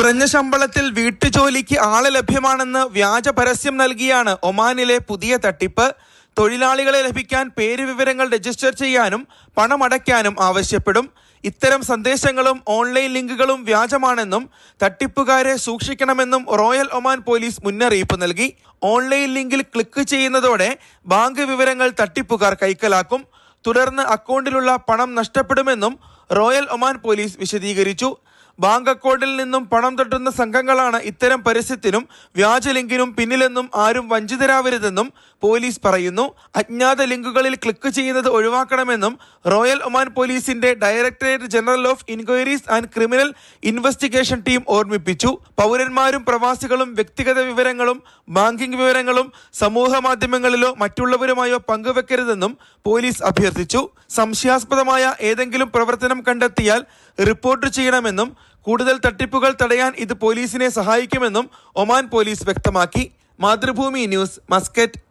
കുറഞ്ഞ ശമ്പളത്തിൽ വീട്ടുജോലിക്ക് ആൾ ലഭ്യമാണെന്ന് വ്യാജ പരസ്യം നൽകിയാണ് ഒമാനിലെ പുതിയ തട്ടിപ്പ്. തൊഴിലാളികളെ ലഭിക്കാൻ പേര് വിവരങ്ങൾ രജിസ്റ്റർ ചെയ്യാനും പണമടയ്ക്കാനും ആവശ്യപ്പെടും. ഇത്തരം സന്ദേശങ്ങളും ഓൺലൈൻ ലിങ്കുകളും വ്യാജമാണെന്നും തട്ടിപ്പുകാരെ സൂക്ഷിക്കണമെന്നും റോയൽ ഒമാൻ പോലീസ് മുന്നറിയിപ്പ് നൽകി. ഓൺലൈൻ ലിങ്കിൽ ക്ലിക്ക് ചെയ്യുന്നതോടെ ബാങ്ക് വിവരങ്ങൾ തട്ടിപ്പുകാർ കൈക്കലാക്കും. തുടർന്ന് അക്കൗണ്ടിലുള്ള പണം നഷ്ടപ്പെടുമെന്നും റോയൽ ഒമാൻ പോലീസ് വിശദീകരിച്ചു. ബാങ്ക് അക്കൗണ്ടിൽ നിന്നും പണം തട്ടുന്ന സംഘങ്ങളാണ് ഇത്തരം പരസ്യത്തിനും വ്യാജ ലിങ്കിനും പിന്നിലെന്നും ആരും വഞ്ചിതരാവരുതെന്നും പോലീസ് പറയുന്നു. അജ്ഞാത ലിങ്കുകളിൽ ക്ലിക്ക് ചെയ്യുന്നത് ഒഴിവാക്കണമെന്നും റോയൽ ഒമാൻ പോലീസിന്റെ Directorate General of Inquiries and Criminal Investigation team ഓർമ്മിപ്പിച്ചു. പൗരന്മാരും പ്രവാസികളും വ്യക്തിഗത വിവരങ്ങളും ബാങ്കിംഗ് വിവരങ്ങളും സമൂഹ മാധ്യമങ്ങളിലോ മറ്റുള്ളവരുമായോ പങ്കുവെക്കരുതെന്നും പോലീസ് അഭ്യർത്ഥിച്ചു. സംശയാസ്പദമായ ഏതെങ്കിലും പ്രവർത്തനം കണ്ടെത്തിയാൽ റിപ്പോർട്ട് ചെയ്യണമെന്നും കൂടുതൽ തട്ടിപ്പുകൾ തടയാൻ ഇത് പോലീസിനെ സഹായിക്കുമെന്നും ഒമാൻ പോലീസ് വ്യക്തമാക്കി. Mathrubhumi news Muscat